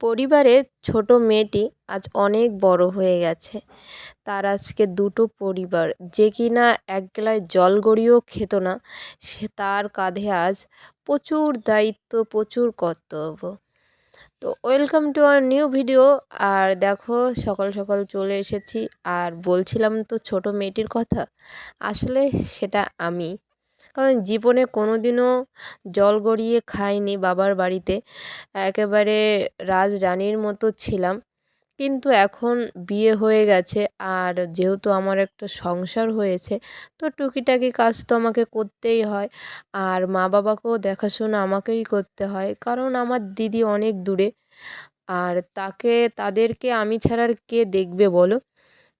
পরিবারের ছোট মেয়েটি আজ অনেক বড় হয়ে গেছে। তার আজকে দুটো পরিবার। যে কিনা এক গ্লাস জল গড়িয়েও খেত না, সে তার কাঁধে আজ প্রচুর দায়িত্ব, প্রচুর কর্তব্য। তো welcome to our new video. আর দেখো, সকাল সকাল চলে এসেছি। আর বলছিলাম তো ছোট মেয়েটির কথা। আসলে সেটা আমি। কারণ জীবনে কোনো দিনও জল গড়িয়ে খাইনি বাবার বাড়িতে। একেবারে রাজরানীর মতো ছিলাম। কিন্তু এখন বিয়ে হয়ে গেছে আর যেহেতু আমার একটা সংসার হয়েছে, তো টুকিটাকি কাজ তো আমাকে করতেই হয়। আর মা বাবাকেও দেখাশোনা আমাকেই করতে হয়, কারণ আমার দিদি অনেক দূরে। আর তাকে, তাদেরকে আমি ছাড়া আর কে দেখবে বলো?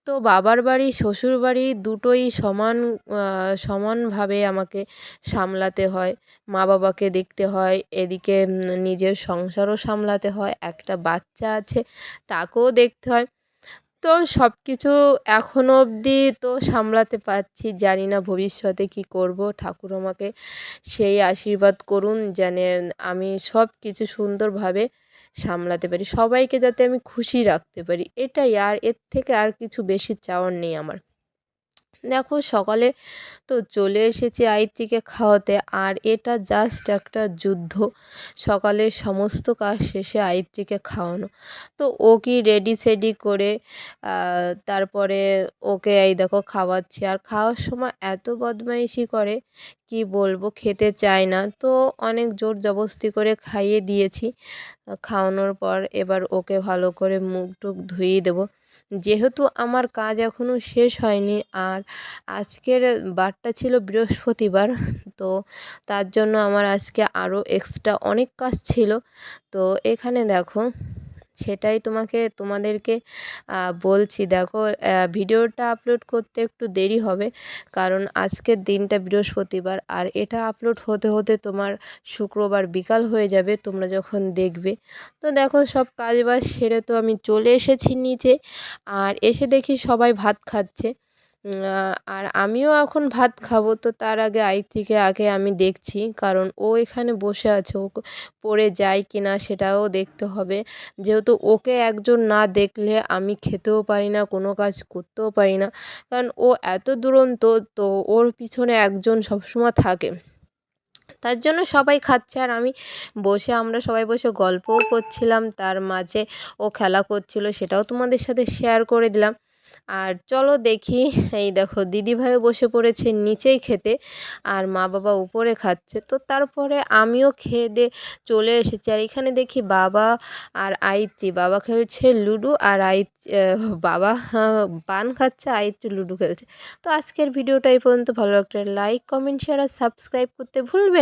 তো বাবার বাড়ি, শ্বশুর বাড়ি দুটোই সমান সমানভাবে আমাকে সামলাতে হয়। মা বাবাকে দেখতে হয়, এদিকে নিজের সংসারও সামলাতে হয়, একটা বাচ্চা আছে তাকেও দেখতে হয়। তো সব কিছু এখনও অবধি তো সামলাতে পারছি, জানি না ভবিষ্যতে কী করব। ঠাকুর আমাকে সেই আশীর্বাদ করুন, যেন আমি সব কিছু সুন্দরভাবে সামলাতে পারি, সবাইকে যাতে আমি খুশি রাখতে পারি, এটাই। আর এর থেকে আর কিছু বেশি চাওয়ার নেই আমার। দেখো সকালে তো চলে এসেছি আয়ত্রীকে খাওয়াতে, আর এটা জাস্ট একটা যুদ্ধ। সকালে সমস্ত কাজ শেষে আয়ত্রীকে খাওয়ানো। তো ও কি রেডি সেডি করে তারপরে ওকে এই দেখো খাওয়াচ্ছি। আর খাওয়ার সময় এত বদমাইশি করে, কি বলব, খেতে চায় না। তো অনেক জোর জবস্তি করে খাইয়ে দিয়েছি। খাওয়ানোর পর এবার ওকে ভালো করে মুখ টুক ধুয়ে দেবো। যেহেতু আমার কাজ এখনও শেষ হয়নি আর আজকের বারটা ছিল বৃহস্পতিবার, তো তার জন্য আমার আজকে আরও এক্সট্রা অনেক কাজ ছিল। তো এখানে দেখো সেটাই তোমাকে, তোমাদেরকে বলছি। দেখো ভিডিওটা আপলোড করতে একটু দেরি হবে, কারণ আজকের দিনটা বৃহস্পতিবার, আর এটা আপলোড হতে হতে তোমার শুক্রবার বিকাল হয়ে যাবে, তোমরা যখন দেখবে। তো দেখো, সব কাজ বাজ সেরে তো আমি চলে এসেছি নিচে, আর এসে দেখি সবাই ভাত খাচ্ছে। আর আমিও এখন ভাত খাব। তো তার আগে আই থেকে আগে আমি দেখছি, কারণ ও এখানে বসে আছে। ও পড়ে যায় কি না সেটাও দেখতে হবে। যেহেতু ওকে একজন না দেখলে আমি খেতেও পারি না, কোনো কাজ করতেও পারি না। কারণ ও এত দুরন্ত, তো ওর পিছনে একজন সবসময় থাকে। তার জন্য সবাই খাচ্ছে। আর আমি বসে আমরা সবাই বসে গল্পও করছিলাম। তার মাঝে ও খেলা করছিল, সেটাও তোমাদের সাথে শেয়ার করে দিলাম। আর চলো দেখি, এই দেখো দিদিভাইও বসে পড়েছে নিচেই খেতে আর মা বাবা উপরে খাচ্ছে। তো তারপরে আমিও খেয়ে দিয়ে চলে এসেছি আর এখানে দেখি বাবা আর আইত্রি, বাবা খেলছে লুডো আর আই বাবা পান খাচ্ছে, আইত্রি লুডো খেলছে। তো আজকের ভিডিওটা এই পর্যন্ত, ভালো একটা লাইক, কমেন্ট, শেয়ার আর সাবস্ক্রাইব করতে ভুলবেন